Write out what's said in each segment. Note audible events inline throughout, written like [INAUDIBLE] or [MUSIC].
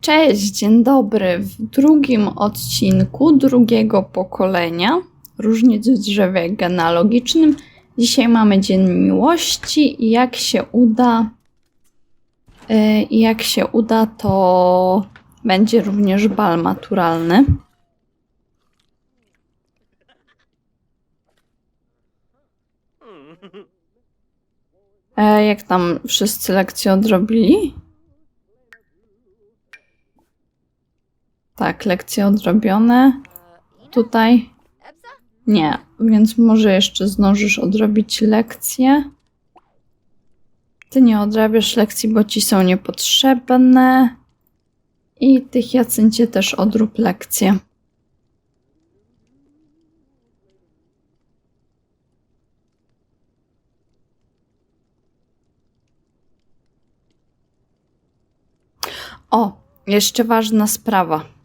Cześć, dzień dobry. W drugim odcinku drugiego pokolenia różnic w drzewie genealogicznym. Dzisiaj mamy Dzień Miłości i jak się uda, yy, jak się uda, to będzie również bal maturalny. E, jak tam wszyscy lekcje odrobili? Tak, lekcje odrobione. Tutaj nie, więc może jeszcze zdążysz odrobić lekcje. Ty nie odrabiasz lekcji, bo ci są niepotrzebne. I tych Jacyncie też odrób lekcje. O, jeszcze ważna sprawa.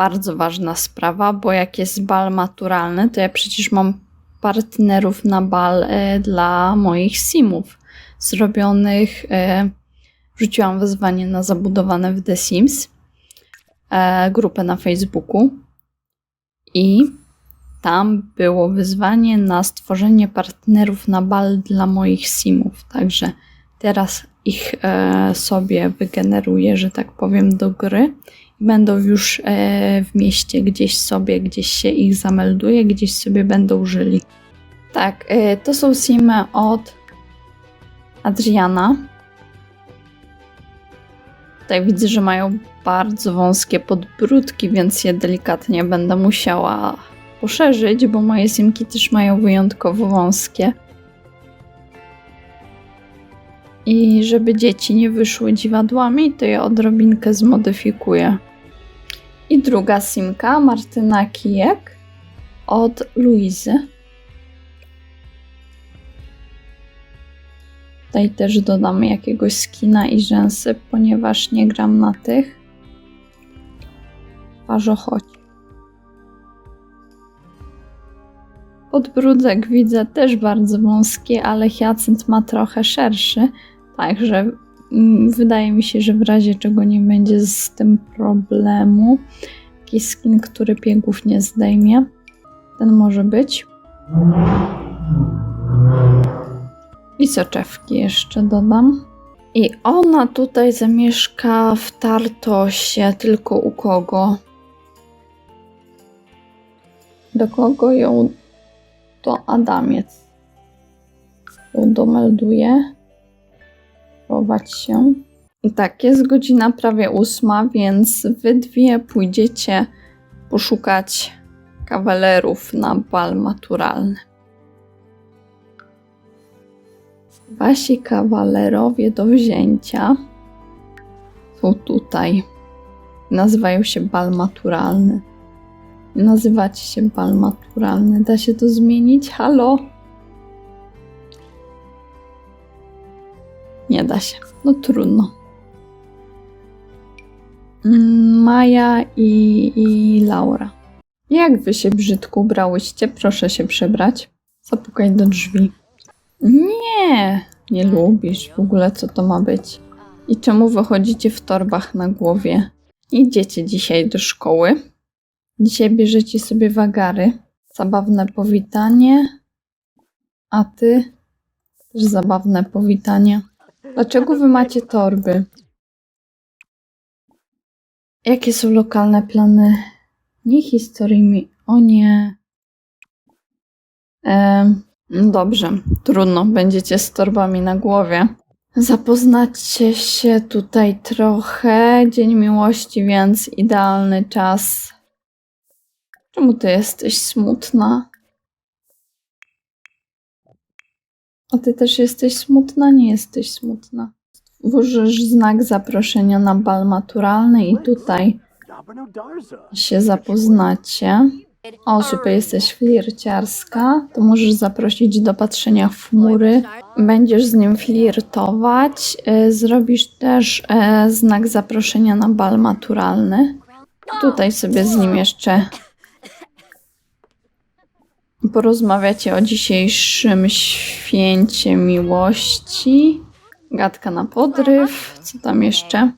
Bardzo ważna sprawa, bo jak jest bal maturalny, to ja przecież mam partnerów na bal e, dla moich simów zrobionych. E, rzuciłam wyzwanie na zabudowane w The Sims e, grupę na Facebooku i tam było wyzwanie na stworzenie partnerów na bal dla moich simów. Także teraz ich sobie wygeneruję, że tak powiem, do gry. Będą już e, w mieście gdzieś sobie, gdzieś się ich zamelduje, gdzieś sobie będą żyli. Tak, e, to są simy od Adriana. Tutaj widzę, że mają bardzo wąskie podbródki, więc je delikatnie będę musiała poszerzyć, bo moje simki też mają wyjątkowo wąskie. I żeby dzieci nie wyszły dziwadłami, to je odrobinkę zmodyfikuję. I druga simka, Martyna Kijek od Luizy. Tutaj też dodam jakiegoś skina i rzęsy, ponieważ nie gram na tych. Parzochodź. Podbródek widzę też bardzo wąski, ale hiacynt ma trochę szerszy, także wydaje mi się, że w razie czego nie będzie z tym problemu. Jakiś skin, który piegów nie zdejmie. Ten może być. I soczewki jeszcze dodam. I ona tutaj zamieszka w Tartosie, tylko u kogo? Do kogo ją to Adamiec. Ją domelduje. Się. I tak, jest godzina prawie ósma, więc wy dwie pójdziecie poszukać kawalerów na bal maturalny. Wasi kawalerowie do wzięcia są tutaj. Nazywają się bal maturalny. Nazywacie się bal maturalny. Da się to zmienić? Halo? Nie da się. No trudno. Mm, Maja i, i Laura. Jak wy się brzydko ubrałyście? Proszę się przebrać. Zapukaj do drzwi. Nie, nie lubisz w ogóle, co to ma być. I czemu wychodzicie w torbach na głowie? Idziecie dzisiaj do szkoły. Dzisiaj bierzecie sobie wagary. Zabawne powitanie. A ty? Też zabawne powitanie. Dlaczego wy macie torby? Jakie są lokalne plany? Nie historyjmi. O nie. No dobrze, trudno. Będziecie z torbami na głowie. Zapoznacie się tutaj trochę. Dzień miłości, więc idealny czas. Czemu ty jesteś smutna? A ty też jesteś smutna? Nie jesteś smutna. Włożysz znak zaproszenia na bal maturalny i tutaj się zapoznacie. O, super, jesteś flirciarska, to możesz zaprosić do patrzenia w chmury. Będziesz z nim flirtować. Y, Zrobisz też e, znak zaproszenia na bal maturalny. Tutaj sobie z nim jeszcze porozmawiacie o dzisiejszym święcie miłości. Gadka na podryw. Co tam jeszcze?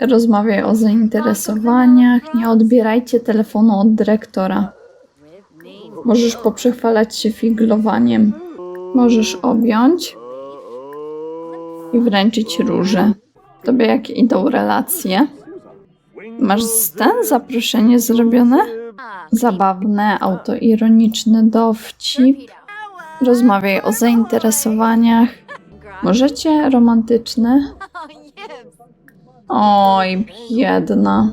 Rozmawiaj o zainteresowaniach. Nie odbierajcie telefonu od dyrektora. Możesz poprzechwalać się figlowaniem. Możesz objąć i wręczyć róże. Tobie jak idą relacje? Masz ten zaproszenie zrobione? Zabawne, autoironiczny dowcip. Rozmawiaj o zainteresowaniach. Możecie romantyczne? Yes. Oj, biedna.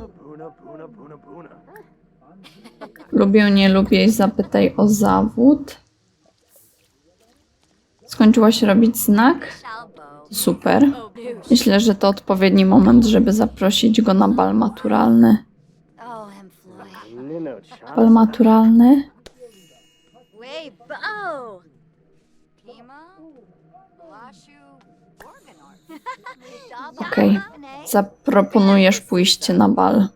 Lubię, nie lubię zapytaj o zawód. Skończyłaś robić znak? Super. Myślę, że to odpowiedni moment, żeby zaprosić go na bal maturalny. Oh. Bal maturalny? Organorf. Okej. Zaproponujesz pójście na bal.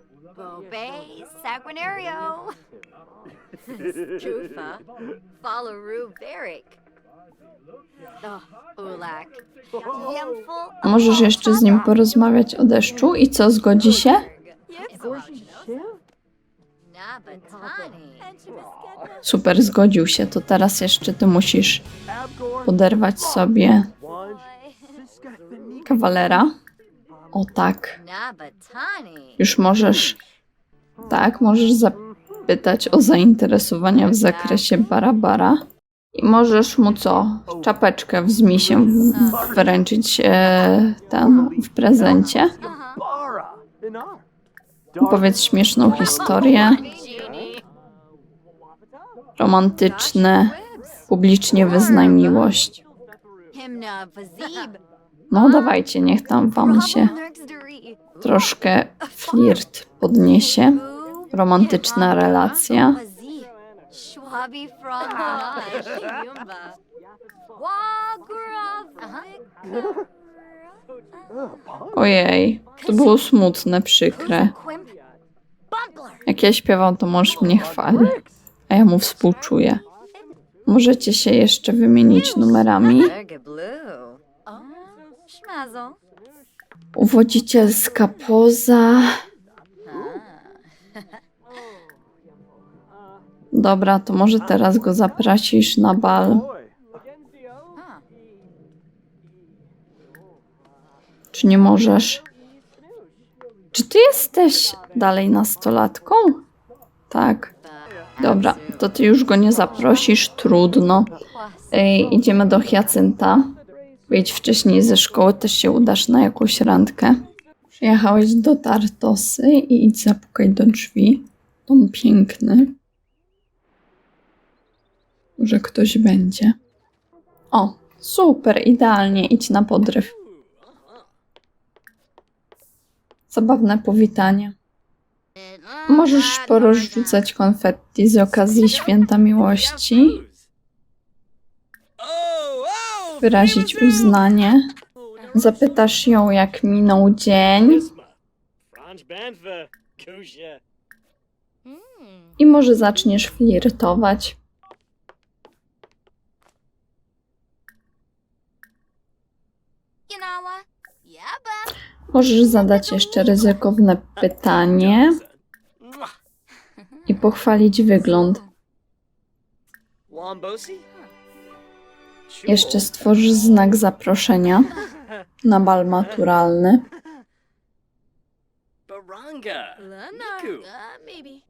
Oh. Możesz jeszcze z nim porozmawiać o deszczu i co, zgodzi się? Super, zgodził się. To teraz jeszcze ty musisz poderwać sobie kawalera. O tak. Już możesz. Tak, możesz zapytać o zainteresowania w zakresie Barabara. I możesz mu co? Czapeczkę w zmisie wręczyć e, tam w prezencie. Powiedz śmieszną historię. Romantyczne. Publicznie wyznaj miłość. No dawajcie, niech tam wam się troszkę flirt podniesie. Romantyczna relacja. Ojej, to było smutne, przykre. Jak ja śpiewam, to możesz mnie chwalić, a ja mu współczuję. Możecie się jeszcze wymienić numerami. Uwodzicielska poza. Dobra, to może teraz go zaprosisz na bal. Czy nie możesz? Czy ty jesteś dalej nastolatką? Tak. Dobra, to ty już go nie zaprosisz, trudno. Ej, idziemy do Hiacynta. Wyjdź wcześniej ze szkoły, też się udasz na jakąś randkę. Przyjechałeś do Tartosy i idź zapukaj do drzwi. Dom piękny. Że ktoś będzie. O, super, idealnie, idź na podryw. Zabawne powitanie. Możesz porozrzucać konfetti z okazji Święta Miłości. Wyrazić uznanie. Zapytasz ją, jak minął dzień i może zaczniesz flirtować. Możesz zadać jeszcze ryzykowne pytanie i pochwalić wygląd. Jeszcze stworzysz znak zaproszenia na bal maturalny. Baranga. Miku.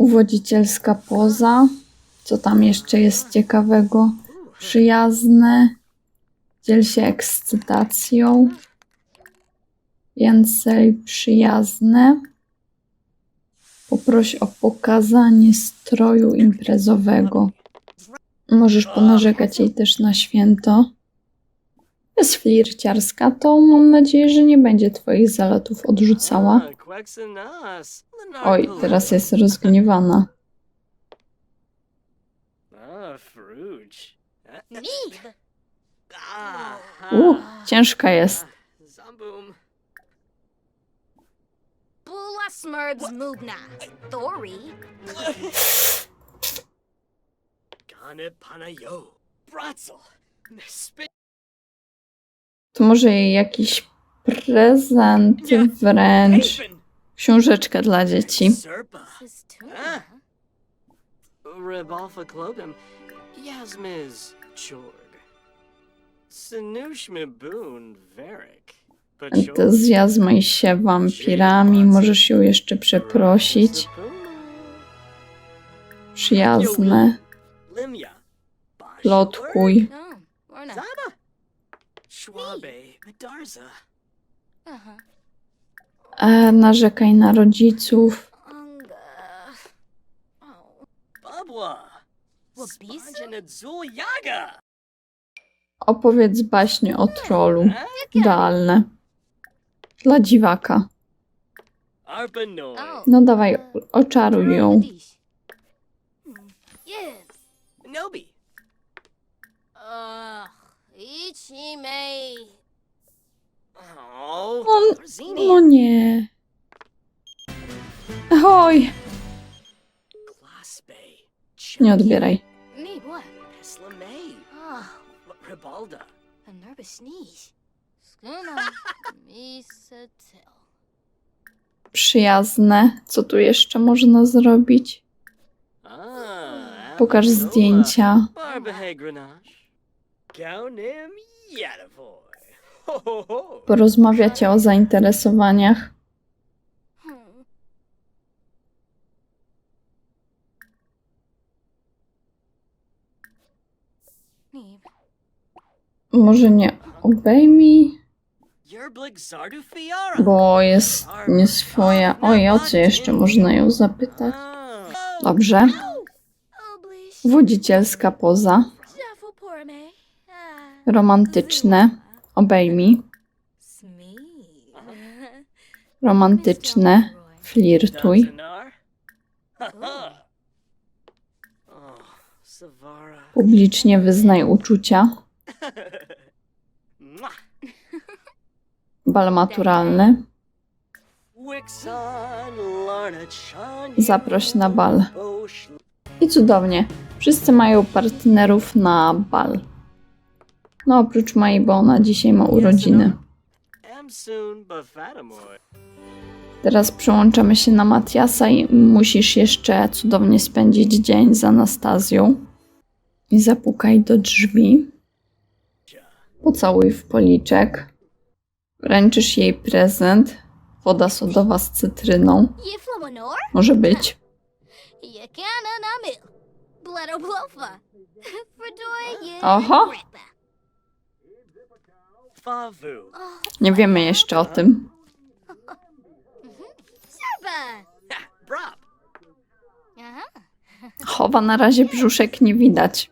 Uwodzicielska poza. Co tam jeszcze jest ciekawego? Przyjazne. Dziel się ekscytacją. Więcej przyjazne. Poproś o pokazanie stroju imprezowego. Możesz ponarzekać jej też na święto. Jest flirciarska, to mam nadzieję, że nie będzie twoich zaletów odrzucała. Ah. Oj, teraz jest rozgniewana. Ah. Neeb. Ah. U, ciężka jest. Zambum. Bula Smurds Moobna. Thori. Gane panayo. Bratzel. Spin. To może jej jakiś prezent wręcz. Haven. Książeczkę dla dzieci. Rebalfa Klobim. Yasmiz Boon Varric. Entuzjazmaj się wampirami, możesz ją jeszcze przeprosić. Przyjazne, plotkuj. No. Zaba. Schwabe. Medarza. E, narzekaj na rodziców. Opowiedz baśnie o trolu. Huh? Idealne. Dla dziwaka. No dawaj, oczaruj ją. Radish. Yes. Nobi. Ugh. Ichime. Oh. On- Orzini. No nie. Oj, Glasbe. nie odbieraj. Me what? Peslamay. Oh, Ribalda. a nervous sneeze. Skuna. [LAUGHS] Me setel. Przyjazne. Co tu jeszcze można zrobić? Ah. Pokaż zdjęcia. Porozmawiacie o zainteresowaniach. Może nie obejmij, bo jest nieswoja. Oj, o co jeszcze można ją zapytać? Dobrze. Wodzicielska poza. Romantyczne. Obejmij. Romantyczne. Flirtuj. Publicznie wyznaj uczucia. Bal maturalny. Zaproś na bal. I cudownie. Wszyscy mają partnerów na bal. No oprócz mojej, bo ona dzisiaj ma urodziny. Teraz przełączamy się na Matiasa i musisz jeszcze cudownie spędzić dzień z Anastazją. I zapukaj do drzwi. Pocałuj w policzek. Wręczysz jej prezent. Woda sodowa z cytryną. Może być. [LAUGHS] [LAUGHS] Oho. Nie wiemy jeszcze o tym. Aha. Chowa na razie brzuszek nie widać.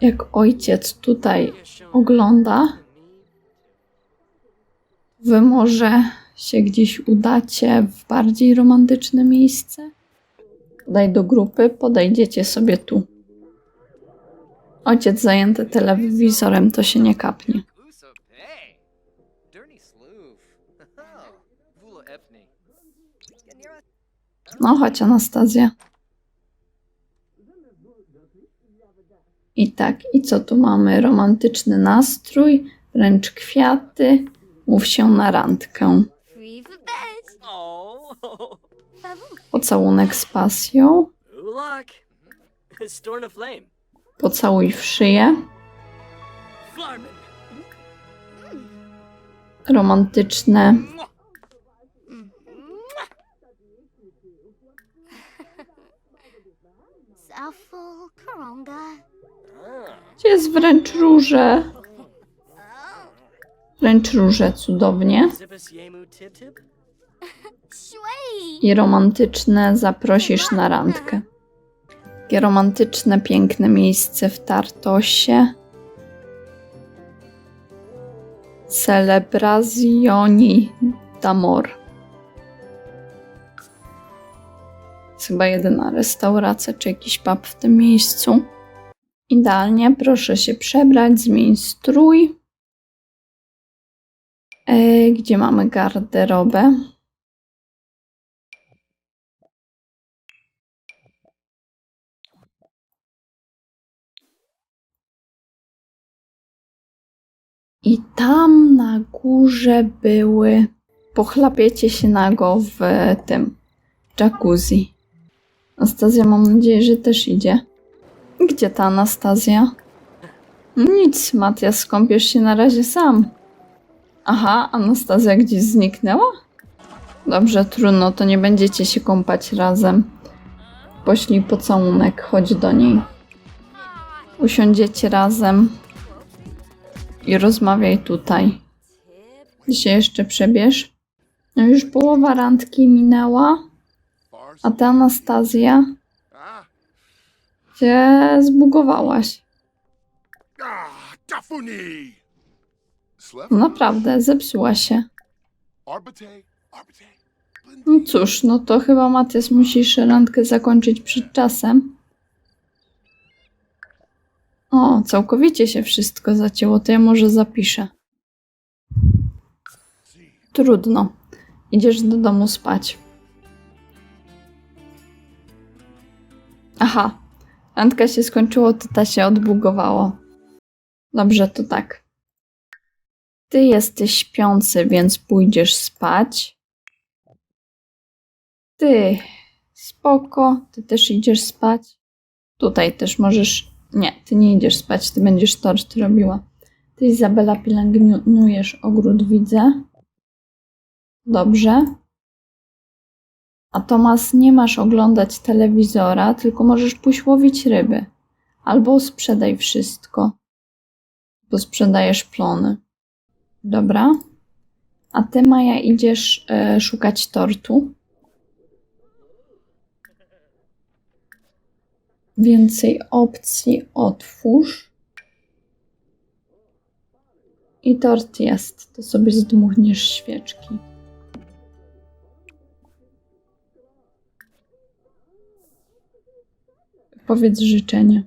Jak ojciec tutaj ogląda, wy może się gdzieś udacie w bardziej romantyczne miejsce? Podaj do grupy, podejdziecie sobie tu. Ojciec zajęty telewizorem, to się nie kapnie. No chodź Anastazja. I tak, i co tu mamy? Romantyczny nastrój, wręcz kwiaty. Mów się na randkę. Pocałunek z pasją. Pocałuj w szyję. Romantyczne. Gdzie jest wręcz róże? Wręcz róże cudownie. I romantyczne zaprosisz na randkę. Takie romantyczne, piękne miejsce w Tartosie. Celebrazioni d'Amor. Chyba jedyna restauracja czy jakiś pub w tym miejscu. Idealnie, proszę się przebrać, zmień strój. E, gdzie mamy garderobę? I tam na górze były. Pochlapiecie się nago w tym jacuzzi. Anastazja, mam nadzieję, że też idzie. Gdzie ta Anastazja? Nic, Matias, skąpiesz się na razie sam. Aha, Anastazja gdzieś zniknęła? Dobrze, trudno, to nie będziecie się kąpać razem. Poślij pocałunek, chodź do niej. Usiądziecie razem i rozmawiaj tutaj. Się jeszcze przebierz. No już połowa randki minęła, a ty Anastazja się zbugowałaś. No naprawdę, zepsuła się. No cóż, no to chyba Matyas musisz randkę zakończyć przed czasem. O, całkowicie się wszystko zacięło, to ja może zapiszę. Trudno. Idziesz do domu spać. Aha, randka się skończyła, to ta się odbugowało. Dobrze, to tak. Ty jesteś śpiący, więc pójdziesz spać. Ty, spoko, ty też idziesz spać. Tutaj też możesz. Nie, ty nie idziesz spać, ty będziesz tort robiła. Ty, Izabela, pielęgnujesz ogród, widzę. Dobrze. A Tomas, nie masz oglądać telewizora, tylko możesz pójść łowić ryby. Albo sprzedaj wszystko. Bo sprzedajesz plony. Dobra. A ty, Maja, idziesz e, szukać tortu. Więcej opcji otwórz. I tort jest. To sobie zdmuchniesz świeczki. Powiedz życzenie.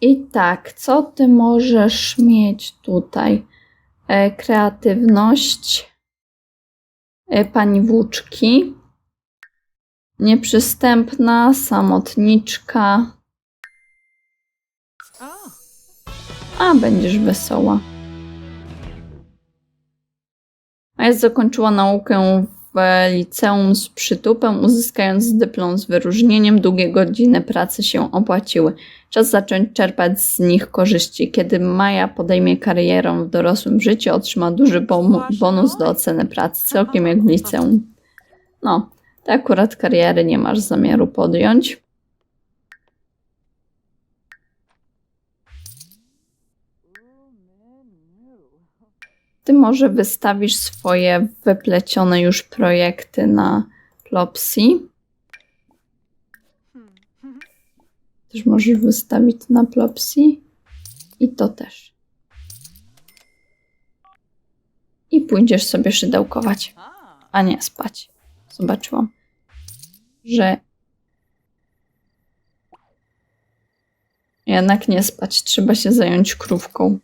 I tak, co ty możesz mieć tutaj? E, kreatywność, e, pani włóczki, nieprzystępna, samotniczka. A będziesz wesoła. A ja zakończyła naukę w liceum z przytupem, uzyskując dyplom z wyróżnieniem. Długie godziny pracy się opłaciły. Czas zacząć czerpać z nich korzyści. Kiedy Maja podejmie karierę w dorosłym życiu, otrzyma duży bonus do oceny pracy, całkiem jak w liceum. No, ty akurat kariery nie masz zamiaru podjąć. Ty może wystawisz swoje wyplecione już projekty na Plopsy. Też możesz wystawić na Plopsy. I to też. I pójdziesz sobie szydełkować, a nie spać. Zobaczyłam, że jednak nie spać, trzeba się zająć krówką.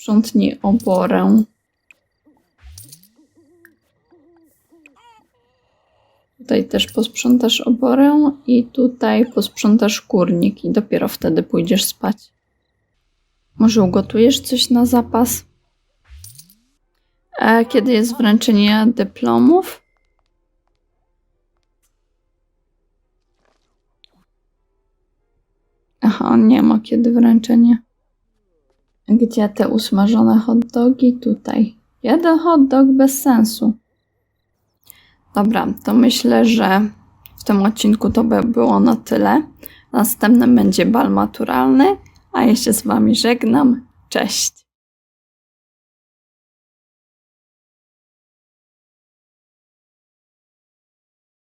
Sprzątnij oborę. Tutaj też posprzątasz oborę i tutaj posprzątasz kurnik i dopiero wtedy pójdziesz spać. Może ugotujesz coś na zapas? A kiedy jest wręczenie dyplomów? Aha, nie ma kiedy wręczenie. Gdzie te usmażone hot dogi? Tutaj. Jeden hot dog bez sensu. Dobra, to myślę, że w tym odcinku to by było na tyle. Następnym będzie bal maturalny, a ja się z Wami żegnam. Cześć!